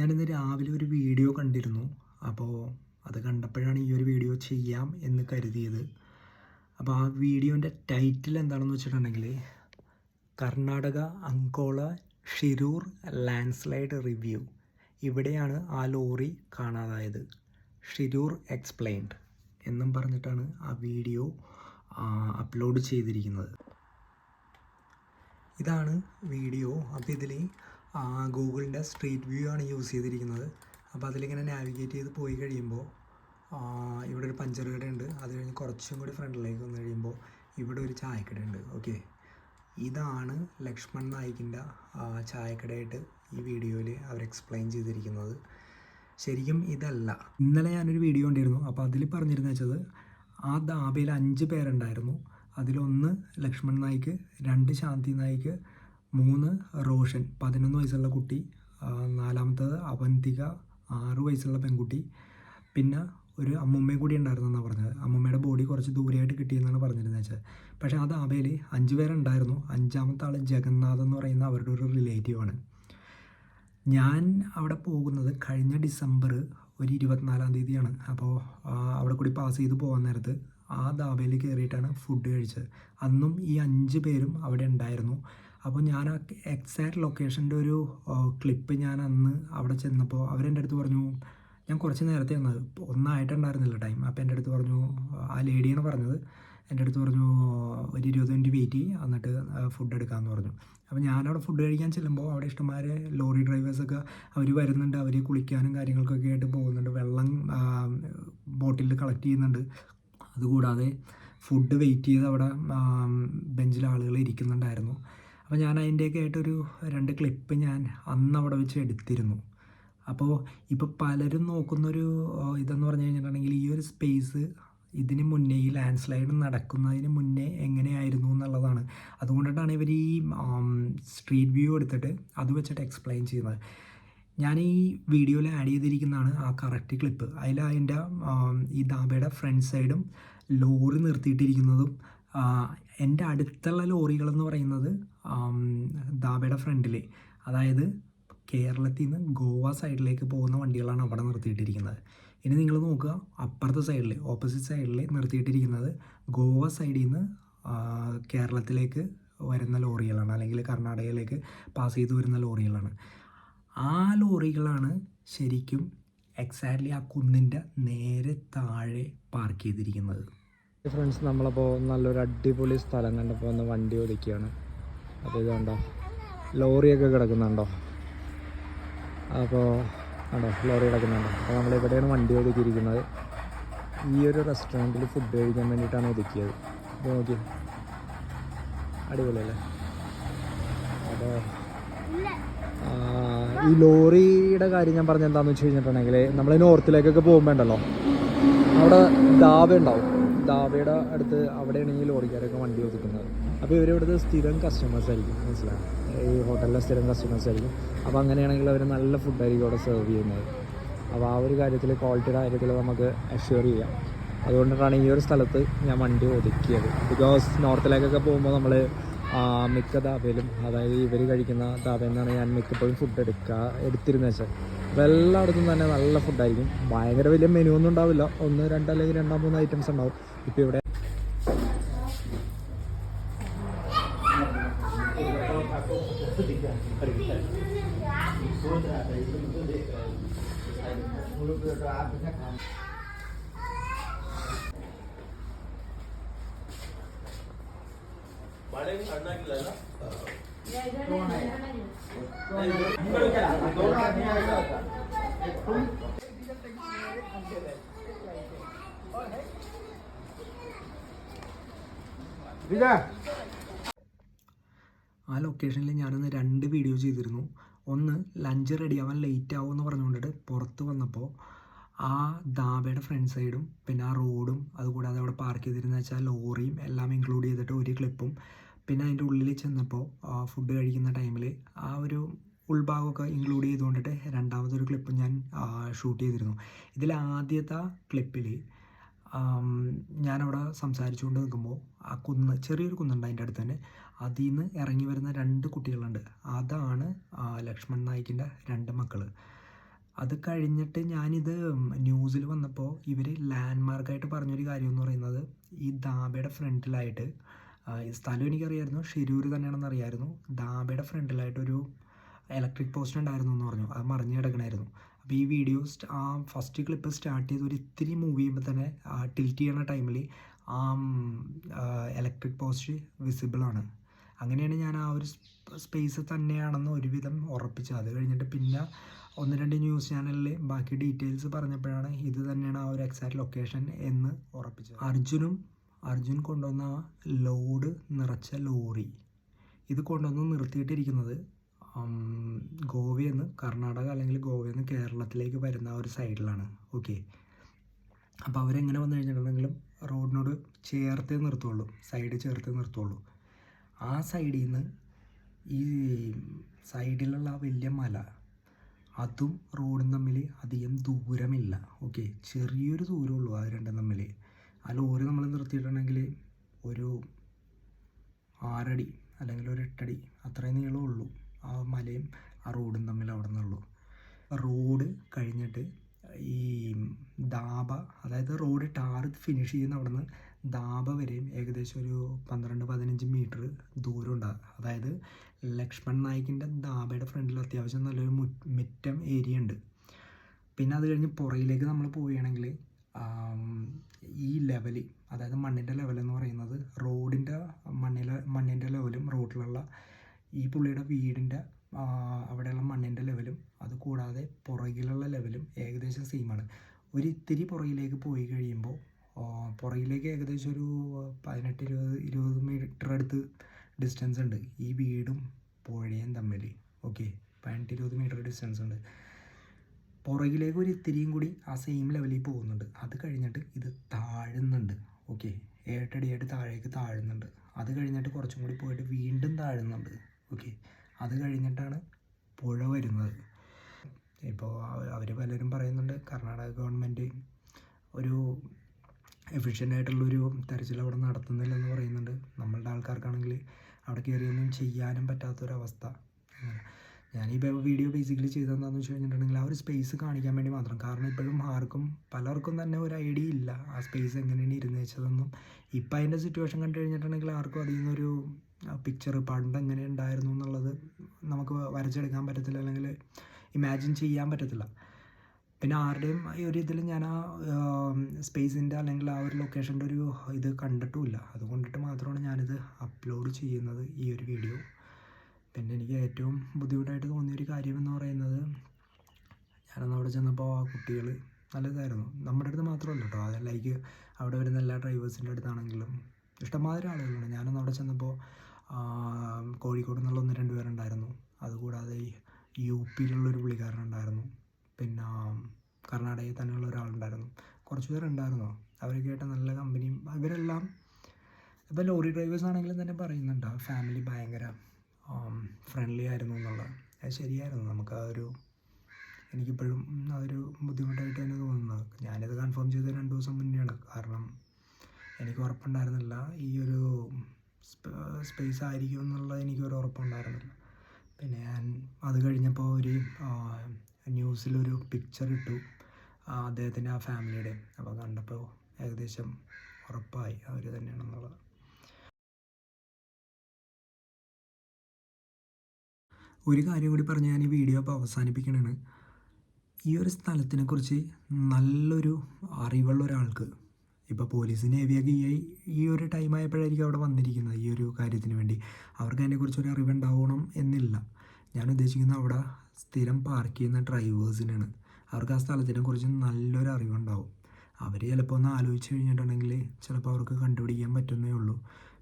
ഞാനിന്ന് രാവിലെ ഒരു വീഡിയോ കണ്ടിരുന്നു. അപ്പോൾ അത് കണ്ടപ്പോഴാണ് ഈ ഒരു വീഡിയോ ചെയ്യാം എന്ന് കരുതിയത്. അപ്പോൾ ആ വീഡിയോന്റെ ടൈറ്റിൽ എന്താണെന്ന് വെച്ചിട്ടുണ്ടെങ്കിൽ കർണാടക അങ്കോള ഷിരൂർ ലാൻഡ്സ്ലൈഡ് റിവ്യൂ. ഇവിടെയാണ് ആ ലോറി കാണാതായത്. ഷിരൂർ എക്സ്പ്ലെയിൻഡ് എന്നും പറഞ്ഞിട്ടാണ് ആ വീഡിയോ അപ്ലോഡ് ചെയ്തിരിക്കുന്നത്. ഇതാണ് വീഡിയോ. അപ്പോൾ ഇതിൽ ഗൂഗിളിന്റെ സ്ട്രീറ്റ് വ്യൂ ആണ് യൂസ് ചെയ്തിരിക്കുന്നത്. അപ്പോൾ അതിലിങ്ങനെ നാവിഗേറ്റ് ചെയ്ത് പോയി കഴിയുമ്പോൾ ഇവിടെ ഒരു പഞ്ചർ കടയുണ്ട് അത് കഴിഞ്ഞ് കുറച്ചും കൂടി ഫ്രണ്ടിലേക്ക് വന്നു കഴിയുമ്പോൾ ഇവിടെ ഒരു ചായക്കടയുണ്ട് ഓക്കെ? ഇതാണ് ലക്ഷ്മൺ നായിക്കിന്റെ ചായക്കടയായിട്ട് ഈ വീഡിയോയിൽ അവർ എക്സ്പ്ലെയിൻ ചെയ്തിരിക്കുന്നത്. ശരിക്കും ഇതല്ല. ഇന്നലെ ഞാനൊരു വീഡിയോ ഉണ്ടായിരുന്നു അപ്പോൾ അതിൽ പറഞ്ഞിരുന്നത് വെച്ചത് ആ ദാബയിൽ അഞ്ച് പേരുണ്ടായിരുന്നു. അതിലൊന്ന് ലക്ഷ്മൺ നായിക്ക് രണ്ട് ശാന്തി നായിക്ക് മൂന്ന് റോഷൻ പതിനൊന്ന് വയസ്സുള്ള കുട്ടി നാലാമത്തത് അവന്തിക ആറ് വയസ്സുള്ള പെൺകുട്ടി. പിന്നെ ഒരു അമ്മുമ്മയും കൂടി ഉണ്ടായിരുന്നു എന്നാണ് പറഞ്ഞത്. അമ്മുമ്മയുടെ ബോഡി കുറച്ച് ദൂരെയായിട്ട് കിട്ടിയെന്നാണ് പറഞ്ഞിരുന്നത് വെച്ചാൽ. പക്ഷേ അത് അവയിൽ അഞ്ച് പേരുണ്ടായിരുന്നു. അഞ്ചാമത്തെ ആൾ ജഗന്നാഥ് എന്ന് പറയുന്ന അവരുടെ ഒരു റിലേറ്റീവാണ് ഞാൻ അവിടെ പോകുന്നത് കഴിഞ്ഞ ഡിസംബർ ഒരു ഇരുപത്തിനാലാം തീയതിയാണ്. അപ്പോൾ അവിടെ കൂടി പാസ് ചെയ്ത് പോകാൻ നേരത്ത് ആ ധാബയിൽ കയറിയിട്ടാണ് ഫുഡ് കഴിച്ചത്. അന്നും ഈ അഞ്ച് പേരും അവിടെ ഉണ്ടായിരുന്നു. അപ്പോൾ ഞാൻ ആ എക്സാക്ട് ലൊക്കേഷന്റെ ഒരു ക്ലിപ്പ് ഞാൻ അന്ന് അവിടെ ചെന്നപ്പോൾ അവരെന്റെ അടുത്ത് പറഞ്ഞു ഞാൻ കുറച്ച് നേരത്തെ വന്നത്. ഒന്നായിട്ടുണ്ടായിരുന്നില്ല ടൈം അപ്പോൾ എന്റെ അടുത്ത് പറഞ്ഞു ആ ലേഡിയാണ് പറഞ്ഞത് എന്റെ അടുത്ത് പറഞ്ഞു ഒരു ഇരുപത് മിനിറ്റ് വെയിറ്റ് ചെയ്യും. എന്നിട്ട് ഫുഡ് എടുക്കാമെന്ന് പറഞ്ഞു. അപ്പോൾ ഞാനവിടെ ഫുഡ് കഴിക്കാൻ ചെല്ലുമ്പോൾ അവിടെ ഇഷ്ടംമാരെ ലോറി ഡ്രൈവേഴ്സൊക്കെ അവർ വരുന്നുണ്ട്. അവർ കുളിക്കാനും കാര്യങ്ങൾക്കൊക്കെ ആയിട്ട് പോകുന്നുണ്ട്. വെള്ളം ബോട്ടിൽ കളക്ട് ചെയ്യുന്നുണ്ട്. അതുകൂടാതെ ഫുഡ് വെയിറ്റ് ചെയ്ത് അവിടെ ബെഞ്ചിൽ ആളുകൾ ഇരിക്കുന്നുണ്ടായിരുന്നു. അപ്പോൾ ഞാൻ അതിന്റെയൊക്കെ ആയിട്ടൊരു രണ്ട് ക്ലിപ്പ് ഞാൻ അന്ന് അവിടെ വെച്ച് എടുത്തിരുന്നു. അപ്പോൾ ഇപ്പോൾ പലരും നോക്കുന്നൊരു ഇതെന്ന് പറഞ്ഞു കഴിഞ്ഞിട്ടുണ്ടെങ്കിൽ ഈ ഒരു സ്പേസ് ഇതിന് മുന്നേ ഈ ലാൻഡ് സ്ലൈഡ് നടക്കുന്നതിന് മുന്നേ എങ്ങനെയായിരുന്നു എന്നുള്ളതാണ്. അതുകൊണ്ടിട്ടാണ് ഇവർ ഈ സ്ട്രീറ്റ് വ്യൂ എടുത്തിട്ട് അത് വെച്ചിട്ട് എക്സ്പ്ലെയിൻ ചെയ്യുന്നത്. ഞാൻ ഈ വീഡിയോയിൽ ആഡ് ചെയ്തിരിക്കുന്നതാണ് ആ കറക്റ്റ് ക്ലിപ്പ് അതിൽ അതിന്റെ ഈ ദാബയുടെ ഫ്രണ്ട് സൈഡും ലോറി നിർത്തിയിട്ടിരിക്കുന്നതും എന്റെ അടുത്തുള്ള ലോറികളെന്ന് പറയുന്നത് ദാബയുടെ ഫ്രണ്ടിൽ അതായത് കേരളത്തിൽ നിന്ന് ഗോവ സൈഡിലേക്ക് പോകുന്ന വണ്ടികളാണ് അവിടെ നിർത്തിയിട്ടിരിക്കുന്നത്. ഇനി നിങ്ങൾ നോക്കുക അപ്പുറത്തെ സൈഡിൽ ഓപ്പോസിറ്റ് സൈഡിൽ നിർത്തിയിട്ടിരിക്കുന്നത് ഗോവ സൈഡിൽ നിന്ന് കേരളത്തിലേക്ക് വരുന്ന ലോറികളാണ്. അല്ലെങ്കിൽ കർണാടകയിലേക്ക് പാസ് ചെയ്ത് വരുന്ന ലോറികളാണ്. ആ ലോറികളാണ് ശരിക്കും എക്സാക്ട്ലി ആ കുന്നിന്റെ നേരെ താഴെ പാർക്ക് ചെയ്തിരിക്കുന്നത്. ഫ്രണ്ട്സ് നമ്മളപ്പോൾ നല്ലൊരു അടിപൊളി സ്ഥലം കണ്ടപ്പോൾ ഒന്ന് വണ്ടി ഒതുക്കിയാണ്. അപ്പോൾ ഇതുണ്ടോ ലോറിയൊക്കെ കിടക്കുന്നുണ്ടോ? അപ്പോൾ കണ്ടോ ലോറി കിടക്കുന്നുണ്ടോ? അപ്പോൾ നമ്മൾ ഇവിടെയാണ് വണ്ടി ഒതുക്കിയിരിക്കുന്നത്. ഈ ഒരു റെസ്റ്റോറന്റിൽ ഫുഡ് കഴിക്കാൻ വേണ്ടിയിട്ടാണ് ഒതുക്കിയത്. നോക്കി അടിപൊളിയല്ലേ? അപ്പോൾ ഈ ലോറിയുടെ കാര്യം ഞാൻ പറഞ്ഞ എന്താണെന്ന് വെച്ച് കഴിഞ്ഞിട്ടുണ്ടെങ്കിൽ നമ്മൾ നോർത്തിലേക്കൊക്കെ പോകുമ്പോൾ ഉണ്ടല്ലോ അവിടെ ദാബ ഉണ്ടാവും. ദാബയുടെ അടുത്ത് അവിടെയാണ് ഈ ലോറിക്കാരൊക്കെ വണ്ടി ഒതുക്കുന്നത്. അപ്പോൾ ഇവർ ഇവിടുത്തെ സ്ഥിരം കസ്റ്റമേഴ്സ് ആയിരിക്കും മനസ്സിലായി? ഈ ഹോട്ടലിലെ സ്ഥിരം കസ്റ്റമേഴ്സ് ആയിരിക്കും. അപ്പോൾ അങ്ങനെയാണെങ്കിൽ അവർ നല്ല ഫുഡായിരിക്കും അവിടെ സെർവ് ചെയ്യുന്നത്. അപ്പോൾ ആ ഒരു കാര്യത്തിൽ ക്വാളിറ്റിയുടെ കാര്യത്തിൽ നമുക്ക് അഷ്യൂർ ചെയ്യാം. അതുകൊണ്ടാണ് ഈ ഒരു സ്ഥലത്ത് ഞാൻ വണ്ടി ഒതുക്കിയത്. ബിക്കോസ് നോർത്തിലേക്കൊക്കെ പോകുമ്പോൾ നമ്മൾ മിക്ക ധാബയിലും അതായത് ഇവർ കഴിക്കുന്ന ധാബയിൽ നിന്നാണ് ഞാൻ മിക്കപ്പോഴും ഫുഡ് എടുക്കുക എടുത്തിരുന്നത് വെച്ചാൽ. അപ്പോൾ എല്ലായിടത്തും തന്നെ നല്ല ഫുഡായിരിക്കും ഭയങ്കര വലിയ മെനു ഒന്നും ഉണ്ടാവില്ല. ഒന്ന് രണ്ട് അല്ലെങ്കിൽ രണ്ടാം മൂന്ന് ഐറ്റംസ് ഉണ്ടാവും. ഇപ്പോൾ ഇവിടെ ആ ലൊക്കേഷനിൽ ഞാനൊന്ന് രണ്ട് വീഡിയോ ചെയ്തിരുന്നു. ഒന്ന് ലഞ്ച് റെഡിയാവാൻ ലേറ്റ് ആവും എന്ന് പറഞ്ഞുകൊണ്ടിട്ട് പുറത്ത് വന്നപ്പോൾ ആ ദാബയുടെ ഫ്രണ്ട് സൈഡും പിന്നെ ആ റോഡും അതുകൂടാതെ അവിടെ പാർക്ക് ചെയ്തിരുന്ന വെച്ചാൽ ലോറിയും എല്ലാം ഇൻക്ലൂഡ് ചെയ്തിട്ട് ഒരു ക്ലിപ്പും പിന്നെ അതിന്റെ ഉള്ളിൽ ചെന്നപ്പോൾ ഫുഡ് കഴിക്കുന്ന ടൈമിൽ ആ ഒരു ഉൾഭാഗമൊക്കെ ഇൻക്ലൂഡ് ചെയ്തുകൊണ്ടിട്ട് രണ്ടാമതൊരു ക്ലിപ്പ് ഞാൻ ഷൂട്ട് ചെയ്തിരുന്നു. ഇതിൽ ആദ്യത്തെ ക്ലിപ്പിൽ ഞാനവിടെ സംസാരിച്ചുകൊണ്ട് നിൽക്കുമ്പോൾ ആ കുന്ന് ചെറിയൊരു കുന്നുണ്ട് അതിന്റെ അടുത്ത് തന്നെ അതിൽ നിന്ന് ഇറങ്ങി വരുന്ന രണ്ട് കുട്ടികളുണ്ട്. അതാണ് ലക്ഷ്മൺ നായിക്കിന്റെ രണ്ട് മക്കൾ അത് കഴിഞ്ഞിട്ട് ഞാനിത് ന്യൂസിൽ വന്നപ്പോൾ ഇവർ ലാൻഡ്മാർക്കായിട്ട് പറഞ്ഞൊരു കാര്യം എന്ന് പറയുന്നത് ഈ ദാബയുടെ ഫ്രണ്ടിലായിട്ട് സ്ഥലം എനിക്കറിയായിരുന്നു. ഷിരൂർ തന്നെയാണെന്ന് അറിയായിരുന്നു. ദാബയുടെ ഫ്രണ്ടിലായിട്ടൊരു ഇലക്ട്രിക് പോസ്റ്റ് ഉണ്ടായിരുന്നു എന്ന് പറഞ്ഞു. അത് മറിഞ്ഞ് കിടക്കണമായിരുന്നു ഈ വീഡിയോ ആ ഫസ്റ്റ് ക്ലിപ്പ് സ്റ്റാർട്ട് ചെയ്ത് ഒരു ഇത്തിരി മൂവ് ചെയ്യുമ്പോൾ തന്നെ ടിൽറ്റ് ചെയ്യുന്ന ടൈമിൽ ആ ഇലക്ട്രിക് പോസ്റ്റ് വിസിബിൾ ആണ്. അങ്ങനെയാണ് ഞാൻ ആ ഒരു സ്പേസ് തന്നെയാണെന്ന് ഒരുവിധം ഉറപ്പിച്ചത്. അത് കഴിഞ്ഞിട്ട് പിന്നെ ഒന്ന് രണ്ട് ന്യൂസ് ചാനലിൽ ബാക്കി ഡീറ്റെയിൽസ് പറഞ്ഞപ്പോഴാണ് ഇത് തന്നെയാണ് ആ ഒരു എക്സാക്ട് ലൊക്കേഷൻ എന്ന് ഉറപ്പിച്ചത്. അർജുനും അർജുൻ കൊണ്ടുവന്ന ലോഡ് നിറച്ച ലോറി. ഇത് കൊണ്ടുവന്ന് നിർത്തിയിട്ടിരിക്കുന്നത് ഗോവയിൽ നിന്ന് കർണാടക അല്ലെങ്കിൽ ഗോവയിൽ നിന്ന് കേരളത്തിലേക്ക് വരുന്ന ആ ഒരു സൈഡിലാണ്. ഓക്കെ അപ്പോൾ അവരെങ്ങനെ വന്നു കഴിഞ്ഞിട്ടുണ്ടെങ്കിലും റോഡിനോട് ചേർത്തേ നിർത്തുള്ളൂ. സൈഡ് ചേർത്തേ നിർത്തുള്ളൂ. ആ സൈഡിൽ നിന്ന് ഈ സൈഡിലുള്ള ആ വലിയ മല അതും റോഡും തമ്മിൽ അധികം ദൂരമില്ല. ഓക്കെ ചെറിയൊരു ദൂരമുള്ളൂ അത് രണ്ടും തമ്മിൽ ആ ലോറി നമ്മൾ നിർത്തിയിട്ടുണ്ടെങ്കിൽ ഒരു ആറടി അല്ലെങ്കിൽ ഒരു എട്ടടി അത്രയും നീളമുള്ളൂ ആ മലയും ആ റോഡും തമ്മിൽ അവിടെ നിന്നുള്ളൂ റോഡ് കഴിഞ്ഞിട്ട് ഈ ദാബ അതായത് റോഡ് ടാർ ഫിനിഷ് ചെയ്യുന്ന അവിടെ നിന്ന് ദാബ വരെയും ഏകദേശം ഒരു പന്ത്രണ്ട് പതിനഞ്ച് മീറ്റർ ദൂരം ഉണ്ട്. അതായത് ലക്ഷ്മൺ നായിക്കിന്റെ ദാബയുടെ ഫ്രണ്ടിൽ അത്യാവശ്യം നല്ലൊരു മുറ്റം ഏരിയ ഉണ്ട്. പിന്നെ അത് കഴിഞ്ഞ് പുറയിലേക്ക് നമ്മൾ പോവുകയാണെങ്കിൽ ഈ ലെവൽ അതായത് മണ്ണിന്റെ ലെവൽ എന്ന് പറയുന്നത് റോഡിന്റെ മണ്ണിലെ മണ്ണിന്റെ ലെവലും റോഡിലുള്ള ഈ പുള്ളിയുടെ വീടിന്റെ അവിടെയുള്ള മണ്ണിന്റെ ലെവലും അത് കൂടാതെ പുറകിലുള്ള ലെവലും ഏകദേശം സെയിമാണ് ഒരു ഇത്തിരി പുറകിലേക്ക് പോയി കഴിയുമ്പോൾ പുറകിലേക്ക് ഏകദേശം ഒരു പതിനെട്ട് ഇരുപത് ഇരുപത് മീറ്റർ അടുത്ത് ഡിസ്റ്റൻസ് ഉണ്ട്. ഈ വീടും പുഴയും തമ്മിൽ ഓക്കെ പതിനെട്ട് ഇരുപത് മീറ്റർ ഡിസ്റ്റൻസ് ഉണ്ട്. പുറകിലേക്ക് ഒരു ഇത്തിരിയും കൂടി ആ സെയിം ലെവലിൽ പോകുന്നുണ്ട്. അത് കഴിഞ്ഞിട്ട് ഇത് താഴുന്നുണ്ട് ഓക്കെ ഏട്ടടിയായിട്ട് താഴേക്ക് താഴുന്നുണ്ട്. അത് കഴിഞ്ഞിട്ട് കുറച്ചും കൂടി പോയിട്ട് വീണ്ടും താഴുന്നുണ്ട്. ഓക്കെ. അത് കഴിഞ്ഞിട്ടാണ് പുഴ വരുന്നത്. ഇപ്പോൾ അവർ പലരും പറയുന്നുണ്ട് കർണാടക ഗവൺമെന്റ് ഒരു എഫിഷ്യന്റ് ആയിട്ടുള്ളൊരു തെരച്ചിൽ അവിടെ നടത്തുന്നില്ലെന്ന് പറയുന്നുണ്ട്. നമ്മളുടെ ആൾക്കാർക്കാണെങ്കിൽ അവിടെ കയറിയൊന്നും ചെയ്യാനും പറ്റാത്തൊരവസ്ഥ. ഞാൻ ഈ വീഡിയോ ബേസിക്കലി ചെയ്തതെന്താണെന്ന് വെച്ച് കഴിഞ്ഞിട്ടുണ്ടെങ്കിൽ ആ ഒരു സ്പേസ് കാണിക്കാൻ വേണ്ടി മാത്രം. കാരണം ഇപ്പോഴും ആർക്കും പലർക്കും തന്നെ ഒരു ഐഡിയ ഇല്ല ആ സ്പേസ് എങ്ങനെയാണ് ഇരുന്ന് വെച്ചതെന്നും. ഇപ്പം അതിന്റെ സിറ്റുവേഷൻ കണ്ടു കഴിഞ്ഞിട്ടുണ്ടെങ്കിൽ ആർക്കും അതിൽ നിന്നൊരു പിക്ചർ പണ്ട് എങ്ങനെ ഉണ്ടായിരുന്നു എന്നുള്ളത് നമുക്ക് വരച്ചെടുക്കാൻ പറ്റത്തില്ല അല്ലെങ്കിൽ ഇമാജിൻ ചെയ്യാൻ പറ്റത്തില്ല. പിന്നെ ആരുടെയും ഈ ഒരു ഇതിൽ ഞാൻ ആ സ്പേസിന്റെ അല്ലെങ്കിൽ ആ ഒരു ലൊക്കേഷന്റെ ഒരു ഇത് കണ്ടിട്ടുമില്ല. അതുകൊണ്ടിട്ട് മാത്രമാണ് ഞാനിത് അപ്ലോഡ് ചെയ്യുന്നത് ഈ ഒരു വീഡിയോ പിന്നെ എനിക്ക് ഏറ്റവും ബുദ്ധിമുട്ടായിട്ട് തോന്നിയൊരു കാര്യം എന്ന് പറയുന്നത് ഞാനന്ന് അവിടെ ചെന്നപ്പോൾ ആ കുട്ടികൾ നല്ലതായിരുന്നു. നമ്മുടെ അടുത്ത് മാത്രമല്ല കേട്ടോ ലൈക്ക് അവിടെ വരുന്ന എല്ലാ ഡ്രൈവേഴ്സിന്റെ അടുത്താണെങ്കിലും ഇഷ്ടംമാതിരി ആളുകളാണ് ഞാനൊന്ന് അവിടെ ചെന്നപ്പോൾ കോഴിക്കോട് നിന്നുള്ള ഒന്ന് രണ്ട് പേരുണ്ടായിരുന്നു. അതുകൂടാതെ യു പിയിലുള്ളൊരു പുള്ളിക്കാരനുണ്ടായിരുന്നു. പിന്നെ കർണാടകയിൽ തന്നെയുള്ള ഒരാളുണ്ടായിരുന്നു. കുറച്ച് പേരുണ്ടായിരുന്നു. അവരൊക്കെ ആയിട്ട് നല്ല കമ്പനിയും അവരെല്ലാം ഇപ്പോൾ ലോറി ഡ്രൈവേഴ്സ് ആണെങ്കിലും തന്നെ പറയുന്നുണ്ട്. ഫാമിലി ഭയങ്കര ഫ്രണ്ട്ലി ആയിരുന്നു എന്നുള്ളത്. അത് ശരിയായിരുന്നു. നമുക്ക് ആ ഒരു എനിക്കിപ്പോഴും അതൊരു ബുദ്ധിമുട്ടായിട്ട് തന്നെ തോന്നുന്നത്. ഞാനിത് കൺഫേം ചെയ്ത രണ്ട് ദിവസം മുന്നെയാണ്. കാരണം എനിക്ക് ഉറപ്പുണ്ടായിരുന്നില്ല. ഈ ഒരു സ്പേസ് ആയിരിക്കും എന്നുള്ളത് എനിക്കൊരു ഉറപ്പുണ്ടായിരുന്നില്ല പിന്നെ ഞാൻ അത് കഴിഞ്ഞപ്പോൾ ഒരു ന്യൂസിലൊരു പിക്ചർ ഇട്ടു അദ്ദേഹത്തിന്റെ ആ ഫാമിലിയുടെ. അപ്പോൾ കണ്ടപ്പോൾ ഏകദേശം ഉറപ്പായി അവർ തന്നെയാണെന്നുള്ളത്. ഒരു കാര്യം കൂടി പറഞ്ഞ് ഞാൻ ഈ വീഡിയോ അപ്പോൾ അവസാനിപ്പിക്കണമാണ് ഈ ഒരു സ്ഥലത്തിനെ കുറിച്ച് നല്ലൊരു അറിവുള്ള ഒരാൾക്ക് ഇപ്പോൾ പോലീസ് നേവിയൊക്കെ ഈ ഈ ഒരു ടൈം ആയപ്പോഴായിരിക്കും അവിടെ വന്നിരിക്കുന്നത്. ഈ ഒരു കാര്യത്തിന് വേണ്ടി. അവർക്ക് അതിനെക്കുറിച്ച് ഒരു അറിവുണ്ടാവണം എന്നില്ല. ഞാൻ ഉദ്ദേശിക്കുന്നത് അവിടെ സ്ഥിരം പാർക്ക് ചെയ്യുന്ന ഡ്രൈവേഴ്സിനാണ് അവർക്ക് ആ സ്ഥലത്തിനെ കുറിച്ച് നല്ലൊരു അറിവുണ്ടാവും. അവർ ചിലപ്പോൾ ഒന്ന് ആലോചിച്ച് കഴിഞ്ഞിട്ടുണ്ടെങ്കിൽ ചിലപ്പോൾ അവർക്ക് കണ്ടുപിടിക്കാൻ പറ്റുന്നേ ഉള്ളൂ.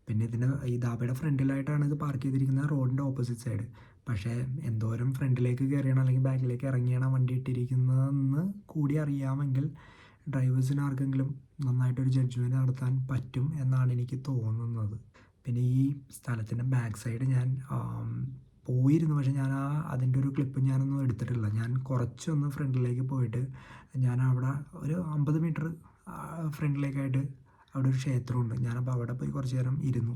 പിന്നെ ഇതിന്റെ ഈ ദാബയുടെ ഫ്രണ്ടിലായിട്ടാണ് ഇത് പാർക്ക് ചെയ്തിരിക്കുന്നത് റോഡിന്റെ ഓപ്പോസിറ്റ് സൈഡ് പക്ഷേ എന്തോരം ഫ്രണ്ടിലേക്ക് കയറിയാണ് അല്ലെങ്കിൽ ബാക്കിലേക്ക് ഇറങ്ങിയാണ് വണ്ടി ഇട്ടിരിക്കുന്നതെന്ന് കൂടി അറിയാമെങ്കിൽ ഡ്രൈവേഴ്സിന് ആർക്കെങ്കിലും നന്നായിട്ടൊരു ജഡ്ജ്മെന്റ് നടത്താൻ പറ്റും എന്നാണ് എനിക്ക് തോന്നുന്നത്. പിന്നെ ഈ സ്ഥലത്തിന്റെ ബാക്ക് സൈഡ് ഞാൻ പോയിരുന്നു. പക്ഷേ ഞാൻ ആ അതിന്റെ ഒരു ക്ലിപ്പ് ഞാനൊന്നും എടുത്തിട്ടില്ല. ഞാൻ കുറച്ചൊന്ന് ഫ്രണ്ടിലേക്ക് പോയിട്ട് ഞാൻ അവിടെ ഒരു അമ്പത് മീറ്റർ ഫ്രണ്ടിലേക്കായിട്ട് അവിടെ ഒരു ക്ഷേത്രമുണ്ട്. ഞാനപ്പോൾ അവിടെ പോയി കുറച്ച് നേരം ഇരുന്നു.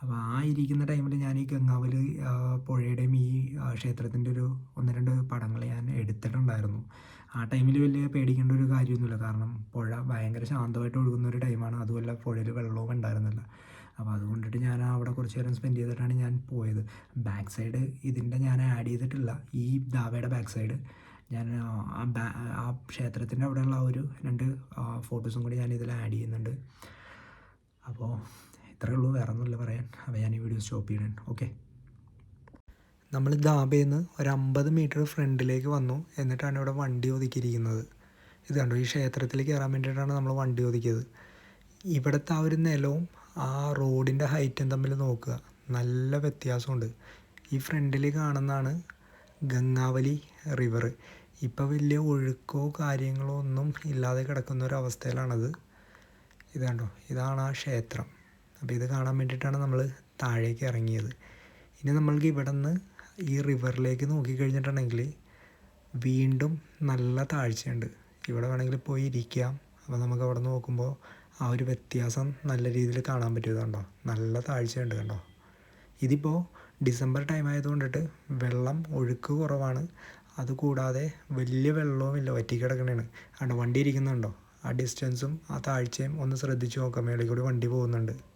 അപ്പോൾ ആ ഇരിക്കുന്ന ടൈമിൽ ഞാൻ ഈ ഗംഗാവലി ആ, പുഴയുടെയും ഈ ക്ഷേത്രത്തിന്റെ ഒരു ഒന്ന് രണ്ട് പടങ്ങൾ ഞാൻ എടുത്തിട്ടുണ്ടായിരുന്നു. ആ ടൈമിൽ വലിയ പേടിക്കേണ്ട ഒരു കാര്യമൊന്നുമില്ല. കാരണം പുഴ ഭയങ്കര ശാന്തമായിട്ട് ഒഴുകുന്ന ഒരു ടൈമാണ്. അതുമല്ല പുഴയിൽ വെള്ളവും ഉണ്ടായിരുന്നില്ല. അപ്പോൾ അതുകൊണ്ടിട്ട് ഞാൻ അവിടെ കുറച്ച് നേരം സ്പെൻഡ് ചെയ്തിട്ടാണ് ഞാൻ പോയത്. ബാക്ക് സൈഡ് ഇതിന്റെ ഞാൻ ആഡ് ചെയ്തിട്ടില്ല. ഈ ദാവയുടെ ബാക്ക് സൈഡ് ഞാൻ ആ- ക്ഷേത്രത്തിന്റെ അവിടെയുള്ള ഒരു രണ്ട് ഫോട്ടോസും കൂടി ഞാൻ ഇതിൽ ആഡ് ചെയ്യുന്നുണ്ട്. അപ്പോൾ ഇത്രയേ ഉള്ളൂ. വേറെ ഒന്നുമില്ല പറയാൻ. അപ്പോൾ ഞാൻ ഈ വീഡിയോ സ്റ്റോപ്പ് ചെയ്യണം. ഓക്കെ നമ്മൾ ദാബേന്ന് ഒരു അമ്പത് മീറ്റർ ഫ്രണ്ടിലേക്ക് വന്നു. എന്നിട്ടാണ് ഇവിടെ വണ്ടി ഒതുക്കിയിരിക്കുന്നത്. ഇത് കണ്ടോ? ഈ ക്ഷേത്രത്തിലേക്ക് കയറാൻ വേണ്ടിയിട്ടാണ് നമ്മൾ വണ്ടി ഒതുക്കിയത്. ഇവിടുത്തെ ആ ഒരു നിലവും ആ റോഡിന്റെ ഹൈറ്റും തമ്മിൽ നോക്കുക. നല്ല വ്യത്യാസമുണ്ട്. ഈ ഫ്രണ്ടിൽ കാണുന്നതാണ് ഗംഗാവലി റിവർ ഇപ്പോൾ വലിയ ഒഴുക്കോ കാര്യങ്ങളോ ഒന്നും ഇല്ലാതെ കിടക്കുന്ന ഒരു അവസ്ഥയിലാണത്. ഇത് കണ്ടോ? ഇതാണ് ആ ക്ഷേത്രം. അപ്പോൾ ഇത് കാണാൻ വേണ്ടിയിട്ടാണ് നമ്മൾ താഴേക്ക് ഇറങ്ങിയത്. ഇനി നമ്മൾക്ക് ഇവിടെ നിന്ന് ഈ റിവറിലേക്ക് നോക്കിക്കഴിഞ്ഞിട്ടുണ്ടെങ്കിൽ വീണ്ടും നല്ല താഴ്ചയുണ്ട് ഇവിടെ വേണമെങ്കിൽ പോയി ഇരിക്കാം അപ്പോൾ നമുക്ക് അവിടെ നോക്കുമ്പോൾ ആ ഒരു വ്യത്യാസം നല്ല രീതിയിൽ കാണാൻ പറ്റിയത് കണ്ടോ? നല്ല താഴ്ചയുണ്ട് കണ്ടോ? ഇതിപ്പോൾ ഡിസംബർ ടൈം ആയതുകൊണ്ടിട്ട് വെള്ളം ഒഴുക്ക് കുറവാണ്. അതുകൂടാതെ വലിയ വെള്ളവുമില്ല വറ്റിക്കിടക്കണേണ്. കണ്ടോ? വണ്ടി ഇരിക്കുന്നുണ്ടോ? ആ ഡിസ്റ്റൻസും ആ താഴ്ചയും ഒന്ന് ശ്രദ്ധിച്ച് നോക്കാം. മേളിൽ കൂടി വണ്ടി പോകുന്നുണ്ട്.